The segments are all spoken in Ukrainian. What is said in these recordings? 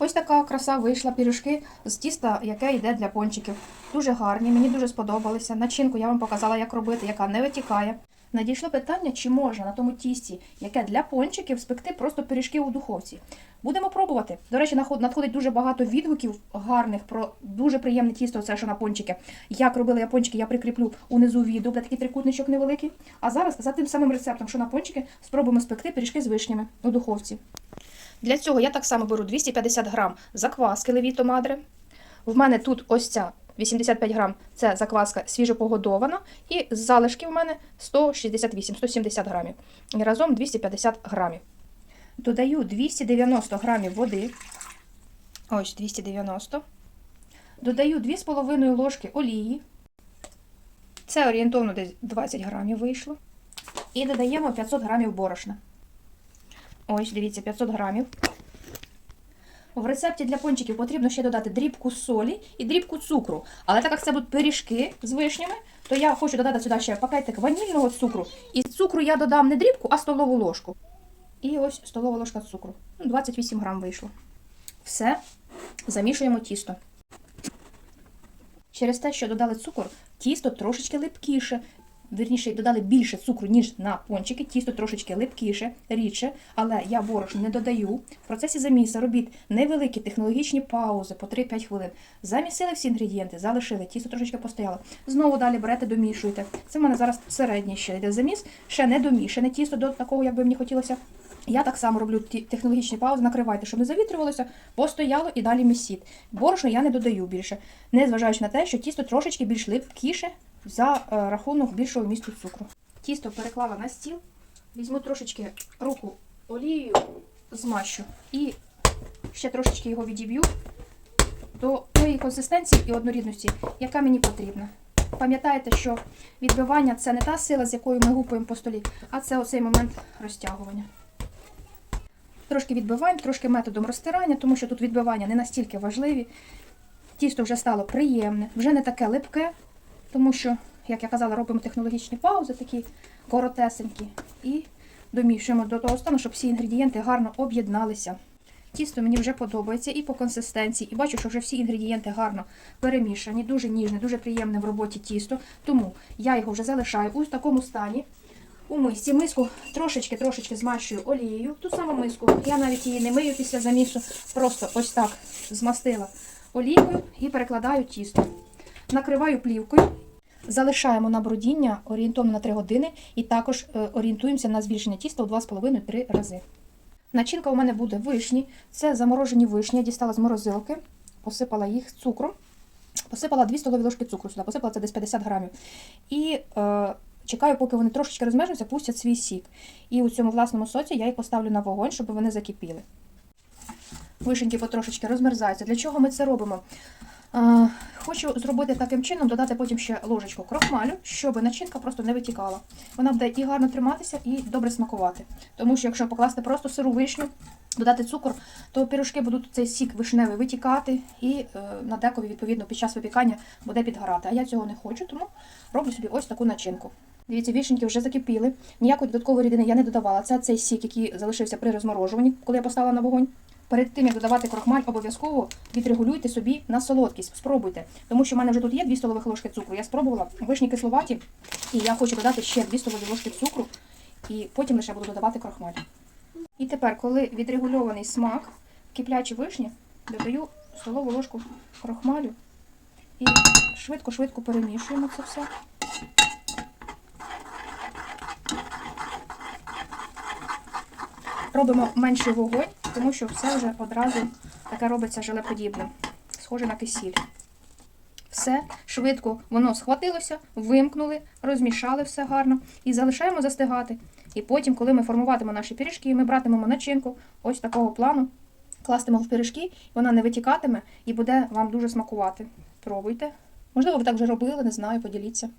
Ось така краса вийшла пірюшки з тіста, яке йде для пончиків. Дуже гарні, мені дуже сподобалися. Начинку я вам показала, як робити, яка не витікає. Надійшло питання, чи можна на тому тісті, яке для пончиків, спекти просто пиріжки у духовці. Будемо пробувати. До речі, надходить дуже багато відгуків гарних про дуже приємне тісто, це що на пончики. Як робила я пончики, я прикріплю унизу відео, буде такий трикутничок невеликий. А зараз за тим самим рецептом, що на пончики, спробуємо спекти пиріжки з вишнями у духовці. Для цього я так само беру 250 грам закваски левіто мадре. В мене тут ось ця 85 грам це закваска свіжопогодована, і з залишків в мене 168-170 грамів. І разом 250 грамів. Додаю 290 грамів води. Ось 290. Додаю 2,5 ложки олії. Це орієнтовно десь 20 грамів вийшло. І додаємо 500 грамів борошна. Ось, дивіться, 500 грамів. В рецепті для пончиків потрібно ще додати дрібку солі і дрібку цукру. Але так як це будуть пиріжки з вишнями, то я хочу додати сюди ще пакетик ванільного цукру. І з цукру я додам не дрібку, а столову ложку. І ось столова ложка цукру. Ну, 28 грам вийшло. Все, замішуємо тісто. Через те, що додали цукор, тісто трошечки липкіше. Вірніше, додали більше цукру, ніж на пончики, тісто трошечки липкіше, рідше, але я борошно не додаю. В процесі заміса робіть невеликі технологічні паузи по 3-5 хвилин. Замісили всі інгредієнти, залишили, тісто трошечки постояло. Знову далі берете, домішуєте. Це в мене зараз середній ще йде заміс, ще не домішане тісто до такого, як би мені хотілося. Я так само роблю технологічні паузи, накривайте, щоб не завітрювалося, постояло і далі місіть. Борошно я не додаю більше, незважаючи на те, що тісто трошечки більш липкіше за е, рахунок більшого вмісту цукру. Тісто переклала на стіл, візьму трошечки руку олією, змащу і ще трошечки його відіб'ю до тої консистенції і однорідності, яка мені потрібна. Пам'ятайте, що відбивання це не та сила, з якою ми гупаємо по столі, а це оцей момент розтягування. Трошки відбиваємо, трошки методом розтирання, тому що тут відбивання не настільки важливі. Тісто вже стало приємне, вже не таке липке, тому що, як я казала, робимо технологічні паузи, такі коротесенькі, і домішуємо до того стану, щоб всі інгредієнти гарно об'єдналися. Тісто мені вже подобається і по консистенції, і бачу, що вже всі інгредієнти гарно перемішані, дуже ніжне, дуже приємне в роботі тісто. Тому я його вже залишаю у такому стані. У мисці миску трошечки-трошечки змащую олією. Ту саму миску. Я навіть її не мию після замісу. Просто ось так змастила олійкою і перекладаю тісто. Накриваю плівкою. Залишаємо на бродіння орієнтовно на 3 години і також е, орієнтуємося на збільшення тіста у 2,5-3 рази. Начинка у мене буде вишні. Це заморожені вишні. Я дістала з морозилки, посипала їх цукром. Посипала 2 столові ложки цукру сюди, посипала це десь 50 грамів. І е, чекаю, поки вони трошечки розмежуться, пустять свій сік. І у цьому власному соці я їх поставлю на вогонь, щоб вони закипіли. Вишеньки потрошечки розмерзаються. Для чого ми це робимо? Е, хочу зробити таким чином, додати потім ще ложечку крохмалю, щоб начинка просто не витікала. Вона буде і гарно триматися, і добре смакувати. Тому що якщо покласти просто сиру вишню, додати цукор, то пірожки будуть цей сік вишневий витікати, і е, на декові, відповідно, під час випікання буде підгорати. А я цього не хочу, тому роблю собі ось таку начинку. Дивіться, вішеньки вже закипіли. Ніякої додаткової рідини я не додавала. Це цей сік, який залишився при розморожуванні, коли я поставила на вогонь. Перед тим, як додавати крохмаль, обов'язково відрегулюйте собі на солодкість. Спробуйте. Тому що в мене вже тут є 2 столових ложки цукру. Я спробувала вишні кисловаті, і я хочу додати ще 2 столові ложки цукру, і потім лише буду додавати крохмаль. І тепер, коли відрегульований смак, киплячі вишні, додаю столову ложку крохмалю і швидко-швидко перемішуємо це все. Робимо менший вогонь, тому що все вже одразу таке робиться желеподібне, схоже на кисіль. Все швидко воно схватилося, вимкнули, розмішали все гарно і залишаємо застигати. І потім, коли ми формуватимемо наші пиріжки, ми братимемо начинку ось такого плану, кластимо в пиріжки, вона не витікатиме і буде вам дуже смакувати. Пробуйте. Можливо, ви так вже робили, не знаю, поділіться.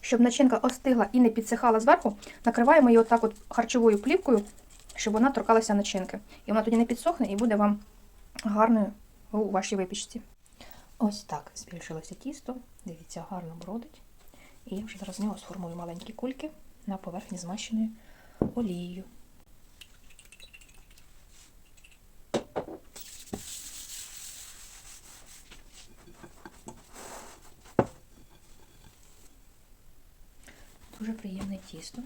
Щоб начинка остигла і не підсихала зверху, накриваємо її отак от харчовою плівкою, щоб вона торкалася начинки. І вона тоді не підсохне і буде вам гарною у вашій випічці. Ось так збільшилося тісто. Дивіться, гарно бродить. І я вже зараз з нього сформую маленькі кульки на поверхні змащеної олією. Дуже приємне тісто.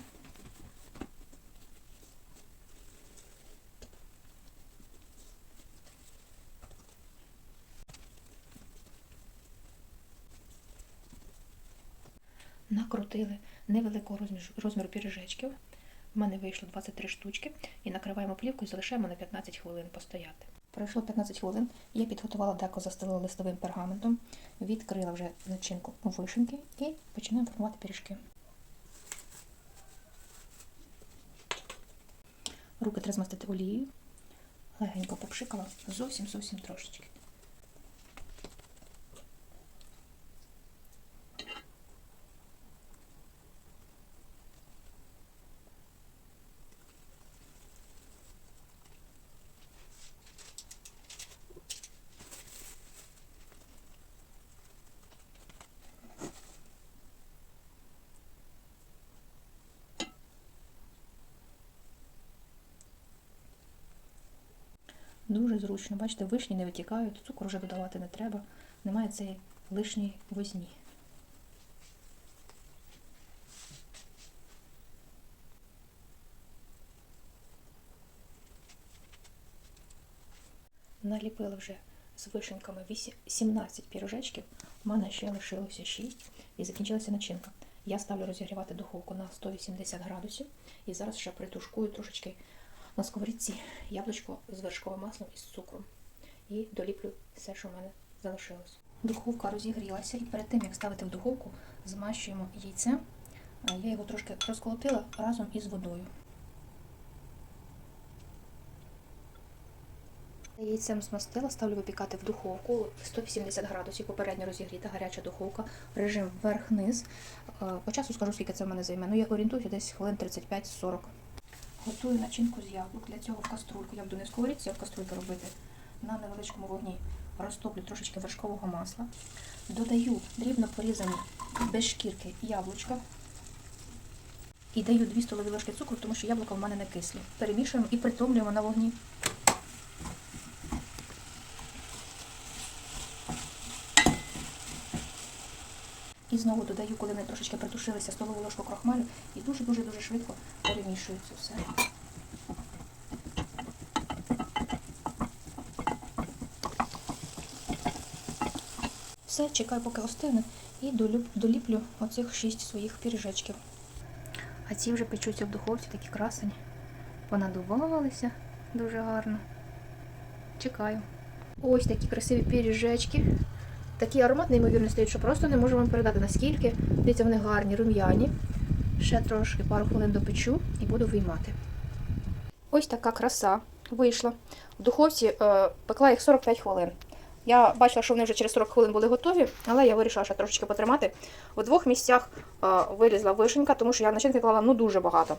Накрутили невеликого розміру, піріжечків. У мене вийшло 23 штучки. І накриваємо плівкою і залишаємо на 15 хвилин постояти. Пройшло 15 хвилин. Я підготувала деко, застелила листовим пергаментом, відкрила вже начинку вишенки і починаємо формувати пиріжки. Руки треба змастити олією. Легенько попшикала, зовсім зовсім трошечки. Дуже зручно. Бачите, вишні не витікають, цукор вже додавати не треба. Немає цієї лишньої возні. Наліпила вже з вишеньками 17 пірожечків. У мене ще лишилося 6 і закінчилася начинка. Я ставлю розігрівати духовку на 180 градусів і зараз ще притушкую трошечки на сковорідці яблучко з вершковим маслом і з цукром. І доліплю все, що в мене залишилось. Духовка розігрілася, і перед тим, як ставити в духовку, змащуємо яйце. Я його трошки розколотила разом із водою. Яйцем змастила, ставлю випікати в духовку 180 градусів, попередньо розігріта гаряча духовка, режим вверх-низ. По часу скажу, скільки це в мене займе. Ну, я орієнтуюся десь хвилин 35-40. Готую начинку з яблук. Для цього в каструльку. Я буду не в сковорідці, а в каструльку робити. На невеличкому вогні розтоплю трошечки вершкового масла. Додаю дрібно порізані без шкірки яблучка. І даю 2 столові ложки цукру, тому що яблука в мене не кислі. Перемішуємо і притомлюємо на вогні. Знову додаю, коли вони трошечки притушилися столову ложку крохмалю і дуже-дуже-дуже швидко перемішую це все. Все, чекаю, поки остине, і доліплю оцих шість своїх піріжечків. А ці вже печуться в духовці, такі красені. Понадувалися дуже гарно. Чекаю. Ось такі красиві піріжечки. Такий аромат неймовірно стоїть, що просто не можу вам передати наскільки. Дивіться, вони гарні, рум'яні. Ще трошки пару хвилин допечу і буду виймати. Ось така краса вийшла. В духовці е, пекла їх 45 хвилин. Я бачила, що вони вже через 40 хвилин були готові, але я вирішила ще трошечки потримати. В двох місцях е, вилізла вишенька, тому що я начинки клала ну дуже багато.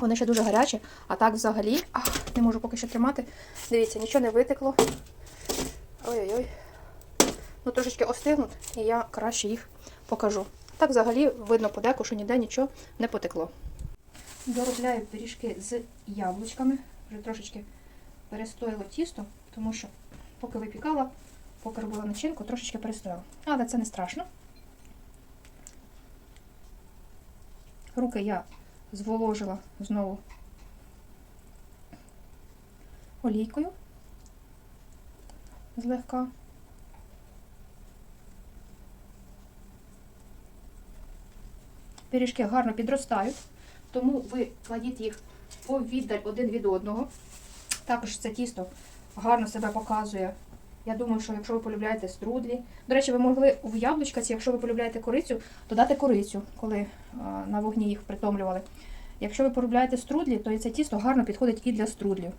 Вони ще дуже гарячі, а так взагалі ах, не можу поки що тримати. Дивіться, нічого не витекло. Ой-ой-ой. Ну, трошечки остигнуть, і я краще їх покажу. Так взагалі видно подеку, що ніде нічого не потекло. Доробляю пиріжки з яблучками. Вже трошечки перестоїло тісто, тому що поки випікала, поки робила начинку, трошечки перестояло. Але це не страшно. Руки я зволожила знову олійкою злегка. Пиріжки гарно підростають, тому ви кладіть їх повіддаль один від одного. Також це тісто гарно себе показує. Я думаю, що якщо ви полюбляєте струдлі. До речі, ви могли в яблучкаці, якщо ви полюбляєте корицю, додати корицю, коли на вогні їх притомлювали. Якщо ви полюбляєте струдлі, то і це тісто гарно підходить і для струдлів.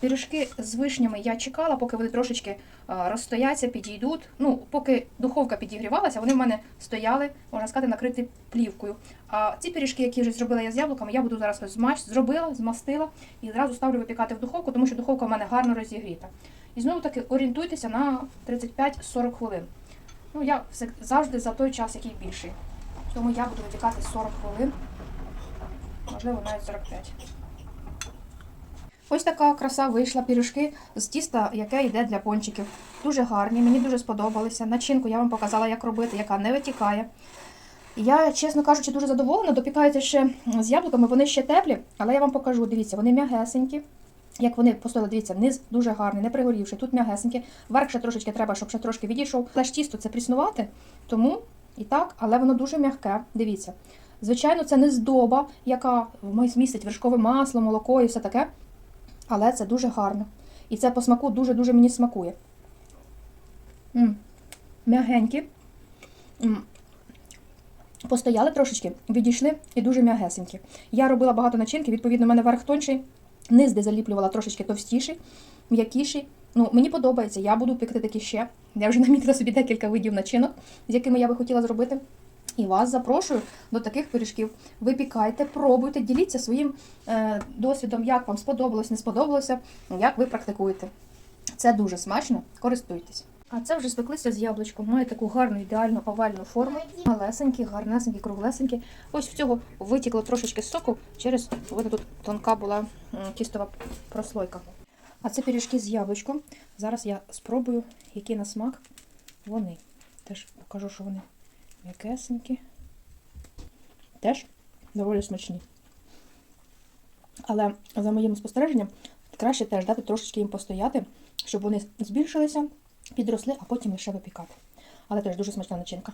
Пиріжки з вишнями я чекала, поки вони трошечки розстояться, підійдуть. Ну, поки духовка підігрівалася, вони в мене стояли, можна сказати, накриті плівкою. А ці пиріжки, які вже зробила я з яблуками, я буду зараз змач, зробила, змастила і зразу ставлю випікати в духовку, тому що духовка в мене гарно розігріта. І знову таки орієнтуйтеся на 35-40 хвилин. Ну, я завжди за той час, який більший. Тому я буду випікати 40 хвилин, можливо, навіть 45. Ось така краса вийшла пірюшки з тіста, яке йде для пончиків. Дуже гарні, мені дуже сподобалися. Начинку я вам показала, як робити, яка не витікає. Я, чесно кажучи, дуже задоволена. Допікаються ще з яблуками, вони ще теплі, але я вам покажу. Дивіться, вони м'ягесенькі. Як вони постояли, дивіться, низ дуже гарний, не пригорівший, тут м'ягесенькі. Верх ще трошечки треба, щоб ще трошки відійшов. Ж тісто це пріснувати, тому і так, але воно дуже м'яке. Дивіться. Звичайно, це не здоба, яка містить вершкове масло, молоко і все таке. Але це дуже гарно. І це по смаку дуже-дуже мені смакує. М, М'ягенькі. М, Постояли трошечки, відійшли і дуже м'ягесенькі. Я робила багато начинки, відповідно, в мене верх тонший, низ де заліплювала трошечки товстіший, м'якіший. Ну, мені подобається, я буду пекти такі ще. Я вже намітила собі декілька видів начинок, з якими я би хотіла зробити. І вас запрошую до таких пиріжків. Випікайте, пробуйте, діліться своїм е, досвідом, як вам сподобалось, не сподобалося, як ви практикуєте. Це дуже смачно, користуйтесь. А це вже спеклися з яблучком. Має таку гарну ідеальну овальну форму. Малесенькі, гарнесенькі, круглесенькі. Ось в цього витікло трошечки соку через ось тут тонка була тістова прослойка. А це пиріжки з яблучком. Зараз я спробую, які на смак вони. Теж покажу, що вони м'якесенькі. Теж доволі смачні. Але за моїм спостереженням, краще теж дати трошечки їм постояти, щоб вони збільшилися, підросли, а потім лише випікати. Але теж дуже смачна начинка.